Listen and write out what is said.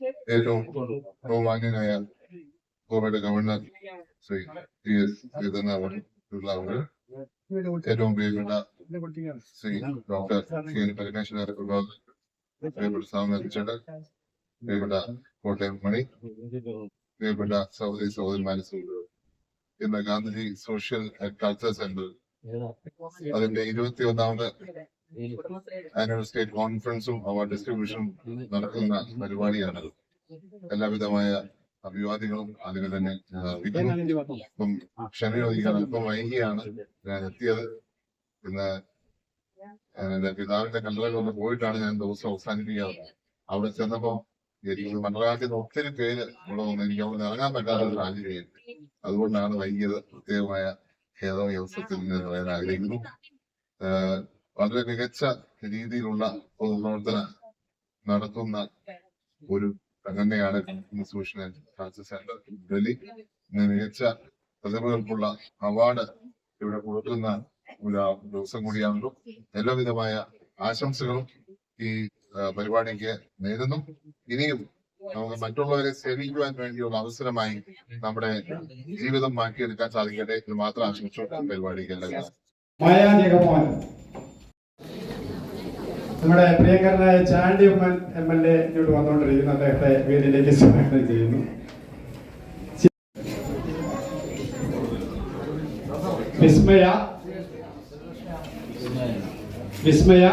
ഏറ്റവും ബഹുമാന്യനായ ഗോവയുടെ ഗവർണർ ശ്രീ ടി എസ് ശ്രീധരനാവുള്ള ഏറ്റവും പ്രിയപ്പെട്ട ശ്രീ ഡോക്ടർ എൻ പരമേശ്വര പ്രിയപ്പെട്ട സാമചേട്ടൻ പ്രിയപ്പെട്ട കോട്ടയം മണി പ്രിയപ്പെട്ട സൗദി സഹോദരന്മാരെ സുഹൃത്തുക്കൾ ഇന്ന് ഗാന്ധിജി സോഷ്യൽ കൾച്ചർ സെന്റർ അതിന്റെ ഇരുപത്തി ഒന്നാമത് ആനുവൽ സ്റ്റേറ്റ് കോൺഫറൻസും അവാർഡ് ഡിസ്ട്രിബ്യൂഷനും നടക്കുന്ന പരിപാടിയാണത്. എല്ലാവിധമായ അഭിവാദികളും അതുപോലെ തന്നെ ഇപ്പം ക്ഷമയോദിക്കാൻ അല്പം വൈകിയാണ് ഞാൻ എത്തിയത്. പിന്നെ എന്റെ പിതാവിന്റെ ഒന്ന് പോയിട്ടാണ് ഞാൻ ദിവസം അവസാനിപ്പിക്കാറ്. അവിടെ ചെന്നപ്പോ എനിക്ക് മണ്ഡലത്തിൽ ഒത്തിരി പേര് ഉള്ളതൊന്നും എനിക്ക് അവിടെ ഇറങ്ങാൻ പറ്റാത്ത ഒരു സാഹചര്യം. അതുകൊണ്ടാണ് വൈകിയത് പ്രത്യേകമായ ഖേദവ്യവസ്ഥത്തിൽ നിന്ന് പറയാൻ ആഗ്രഹിക്കുന്നു. വളരെ മികച്ച രീതിയിലുള്ള പൊതുപ്രവർത്തനം നടത്തുന്ന ഒരു സംഘടനയാണ് ഇൻസ്റ്റിറ്റ്യൂഷൻ ഫ്രാൻസിസ് സെന്റർ. ഡൽഹി മികച്ച പ്രതിഭകൾക്കുള്ള അവാർഡ് ഇവിടെ കൊടുക്കുന്ന ഒരു ദിവസം കൂടിയാണല്ലോ. എല്ലാവിധമായ ആശംസകളും ഈ പരിപാടിക്ക് നേരുന്നു. ഇനിയും നമുക്ക് മറ്റുള്ളവരെ സേവിക്കുവാൻ വേണ്ടിയുള്ള അവസരമായി നമ്മുടെ ജീവിതം മാറ്റിയെടുക്കാൻ സാധിക്കട്ടെ എന്ന് മാത്രം ആശംസിച്ചുകൊണ്ട് പരിപാടിക്ക് എല്ലാവരും നമ്മുടെ പ്രിയങ്കരനായ Chandy Oommen M L A ഇങ്ങോട്ട് വന്നുകൊണ്ടിരിക്കുന്നു. അദ്ദേഹത്തെ വീട്ടിലേക്ക് സ്വാഗതം ചെയ്യുന്നു. വിസ്മയ. വിസ്മയ.